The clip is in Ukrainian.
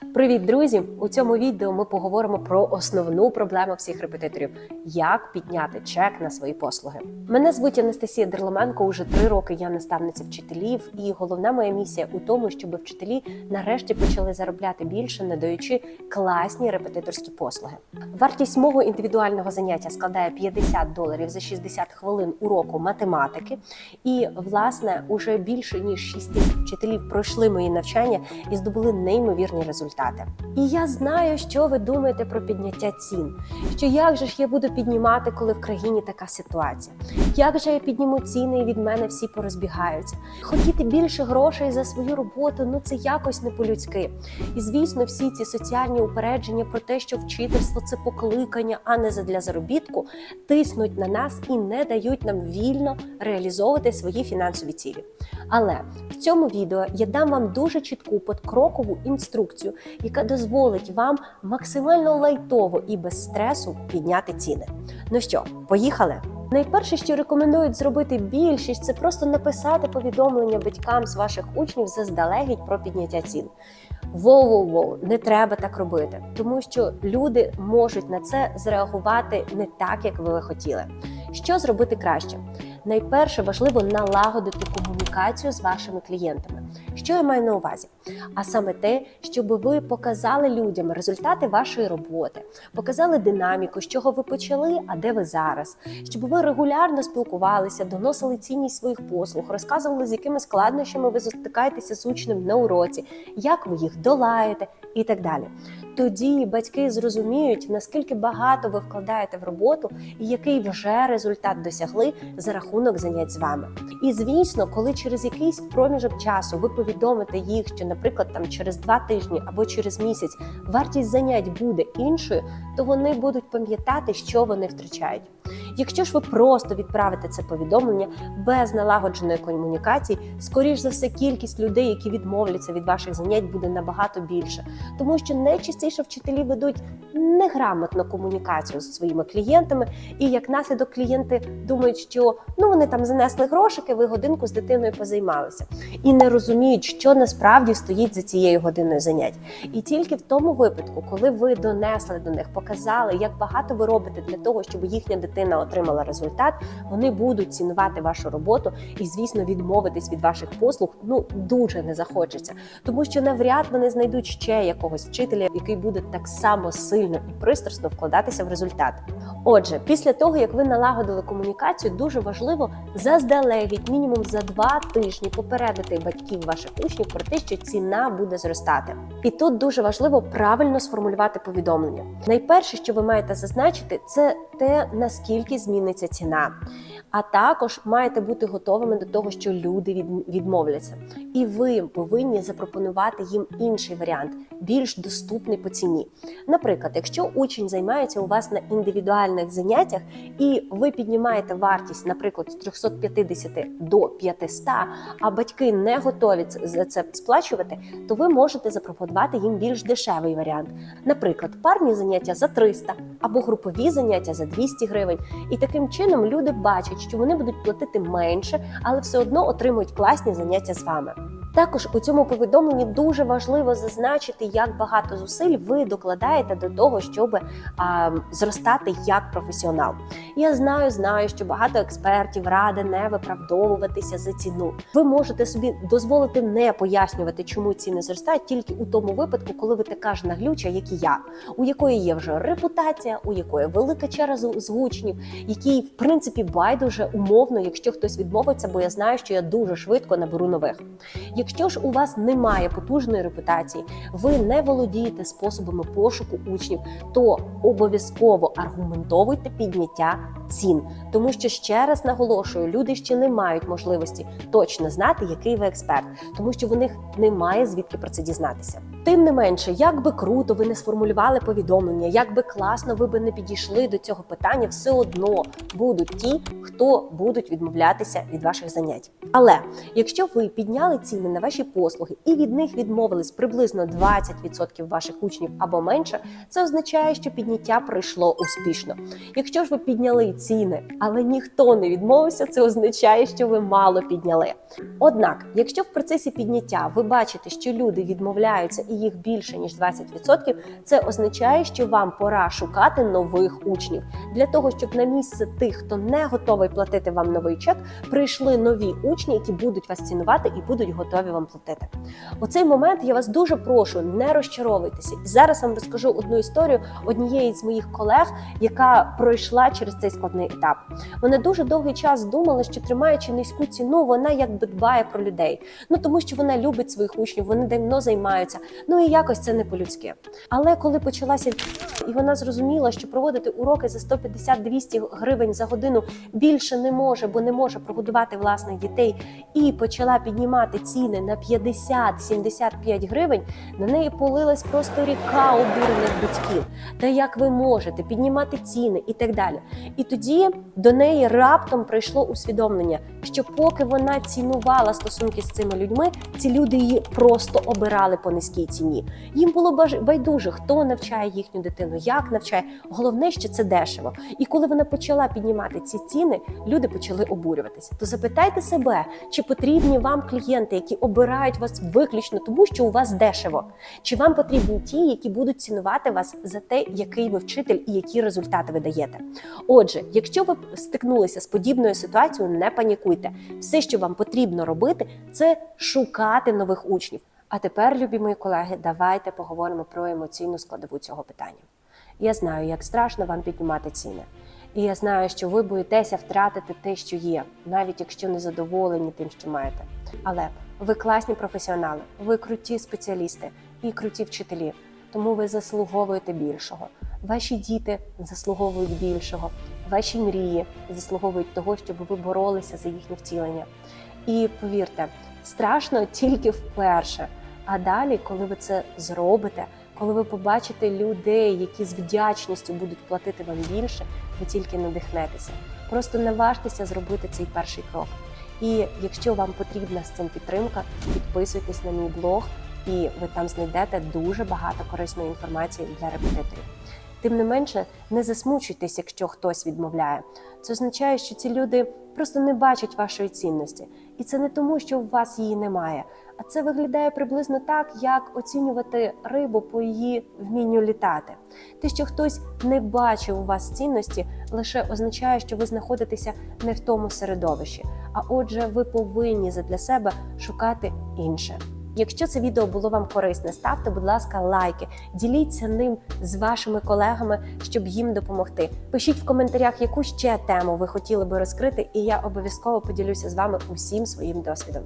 Привіт, друзі! У цьому відео ми поговоримо про основну проблему всіх репетиторів: як підняти чек на свої послуги. Мене звуть Анастасія Дерломенко. Уже три роки я наставниця вчителів, і головна моя місія у тому, щоб вчителі нарешті почали заробляти більше, надаючи класні репетиторські послуги. Вартість мого індивідуального заняття складає 50 доларів за 60 хвилин уроку математики. І власне уже більше ніж 6 тисяч вчителів пройшли мої навчання і здобули неймовірні результати. І я знаю, що ви думаєте про підняття цін. Що як же ж я буду піднімати, коли в країні така ситуація? Як же я підніму ціни і від мене всі порозбігаються? Хотіти більше грошей за свою роботу ну це якось не по-людськи. І звісно, всі ці соціальні упередження про те, що вчительство це покликання, а не задля заробітку, тиснуть на нас і не дають нам вільно реалізовувати свої фінансові цілі. Але в цьому відео я дам вам дуже чітку подкрокову інструкцію, яка дозволить вам максимально лайтово і без стресу підняти ціни. Ну що, поїхали? Найперше, що рекомендують зробити більшість, це просто написати повідомлення батькам з ваших учнів заздалегідь про підняття цін. Воу-воу-воу, не треба так робити, тому що люди можуть на це зреагувати не так, як ви хотіли. Що зробити краще? Найперше важливо налагодити комунікацію з вашими клієнтами. Що я маю на увазі? А саме те, щоб ви показали людям результати вашої роботи, показали динаміку, з чого ви почали, а де ви зараз, щоб ви регулярно спілкувалися, доносили цінність своїх послуг, розказували, з якими складнощами ви застикаєтеся з учнем на уроці, як ви їх долаєте і так далі. Тоді батьки зрозуміють, наскільки багато ви вкладаєте в роботу і який вже результат досягли за рахунок занять з вами. І звісно, коли через якийсь проміжок часу ви повідомите їх, що, наприклад, там через два тижні або через місяць вартість занять буде іншою, то вони будуть пам'ятати, що вони втрачають. Якщо ж ви просто відправите це повідомлення без налагодженої комунікації, скоріш за все, кількість людей, які відмовляться від ваших занять, буде набагато більше, тому що найчастіше вчителі ведуть неграмотну комунікацію з своїми клієнтами, і як наслідок клієнти думають, що ну вони там занесли грошики, ви годинку з дитиною позаймалися, і не розуміють, що насправді стоїть за цією годиною занять. І тільки в тому випадку, коли ви донесли до них, показали, як багато ви робите для того, щоб їхня дитина отримала результат, вони будуть цінувати вашу роботу і, звісно, відмовитись від ваших послуг ну дуже не захочеться, тому що навряд вони знайдуть ще якогось вчителя, який буде так само сильно і пристрасно вкладатися в результат. Отже, після того як ви налагодили комунікацію, дуже важливо заздалегідь мінімум за два тижні попередити батьків ваших учнів про те, що ціна буде зростати. І тут дуже важливо правильно сформулювати повідомлення. Найперше, що ви маєте зазначити, це те, наскільки зміниться ціна. А також маєте бути готовими до того, що люди відмовляться, і ви повинні запропонувати їм інший варіант, більш доступний по ціні. Наприклад, якщо учень займається у вас на індивідуальних заняттях, і ви піднімаєте вартість, наприклад, з 350 до 500, а батьки не готові за це сплачувати, то ви можете запропонувати їм більш дешевий варіант. Наприклад, парні заняття за 300 або групові заняття за 200 гривень. І таким чином люди бачать, що вони будуть платити менше, але все одно отримують класні заняття з вами. Також у цьому повідомленні дуже важливо зазначити, як багато зусиль ви докладаєте до того, щоб а, зростати як професіонал. Я знаю, знаю, що багато експертів ради не виправдовуватися за ціну. Ви можете собі дозволити не пояснювати, чому ціни зростають тільки у тому випадку, коли ви така ж наглюча, як і я, у якої є вже репутація, у якої велика черга з з якій в принципі байдуже умовно, якщо хтось відмовиться, бо я знаю, що я дуже швидко наберу нових. Якщо ж у вас немає потужної репутації, ви не володієте способами пошуку учнів, то обов'язково аргументовуйте підняття цін, тому що ще раз наголошую, люди ще не мають можливості точно знати, який ви експерт, тому що в них немає звідки про це дізнатися. Тим не менше, як би круто ви не сформулювали повідомлення, як би класно ви би не підійшли до цього питання, все одно будуть ті, хто будуть відмовлятися від ваших занять. Але якщо ви підняли ціни на ваші послуги і від них відмовились приблизно 20% ваших учнів або менше, це означає, що підняття пройшло успішно. Якщо ж ви підняли ціни, але ніхто не відмовився, це означає, що ви мало підняли. Однак, якщо в процесі підняття ви бачите, що люди відмовляються і їх більше ніж 20%, це означає, що вам пора шукати нових учнів для того, щоб на місце тих, хто не готовий платити вам новий чек, прийшли нові учні, які будуть вас цінувати і будуть готові вам платити. У цей момент я вас дуже прошу, не розчаровуйтеся. І зараз вам розкажу одну історію однієї з моїх колег, яка пройшла через цей складний етап. Вона дуже довгий час думала, що тримаючи низьку ціну, вона якби дбає про людей. Ну тому що вона любить своїх учнів, вони давно займаються. Ну і якось це не по-людськи. Але коли почалася і вона зрозуміла, що проводити уроки за 150-200 гривень за годину більше не може, бо не може прогодувати власних дітей, і почала піднімати ціни на 50-75 гривень. На неї полилась просто ріка обурених батьків. Та як ви можете піднімати ціни і так далі. І тоді до неї раптом прийшло усвідомлення, що поки вона цінувала стосунки з цими людьми, ці люди її просто обирали по низькій ціні. Їм було байдуже, хто навчає їхню дитину, як навчає. Головне, що це дешево. І коли вона почала піднімати ці ціни, люди почали обурюватися. То запитайте себе, чи потрібні вам клієнти, які обирають вас виключно тому, що у вас дешево, чи вам потрібні ті, які будуть цінувати вас за те, який ви вчитель і які результати ви даєте. Отже, якщо ви стикнулися з подібною ситуацією, не панікуйте. Все, що вам потрібно робити, це шукати нових учнів. А тепер, любі мої колеги, давайте поговоримо про емоційну складову цього питання. Я знаю, як страшно вам піднімати ціни. І я знаю, що ви боїтеся втратити те, що є, навіть якщо не задоволені тим, що маєте. Але ви класні професіонали, ви круті спеціалісти і круті вчителі, тому ви заслуговуєте більшого. Ваші діти заслуговують більшого, ваші мрії заслуговують того, щоб ви боролися за їхнє втілення. І повірте, страшно тільки вперше. А далі, коли ви це зробите, коли ви побачите людей, які з вдячністю будуть платити вам більше, ви тільки надихнетеся. Просто наважтеся зробити цей перший крок. І якщо вам потрібна з цим підтримка, підписуйтесь на мій блог, і ви там знайдете дуже багато корисної інформації для репетиторів. Тим не менше, не засмучуйтесь, якщо хтось відмовляє. Це означає, що ці люди просто не бачать вашої цінності, і це не тому, що у вас її немає. А це виглядає приблизно так, як оцінювати рибу по її вмінню літати. Те, що хтось не бачив у вас цінності, лише означає, що ви знаходитеся не в тому середовищі. А отже, ви повинні задля себе шукати інше. Якщо це відео було вам корисне, ставте, будь ласка, лайки, діліться ним з вашими колегами, щоб їм допомогти. Пишіть в коментарях, яку ще тему ви хотіли би розкрити, і я обов'язково поділюся з вами усім своїм досвідом.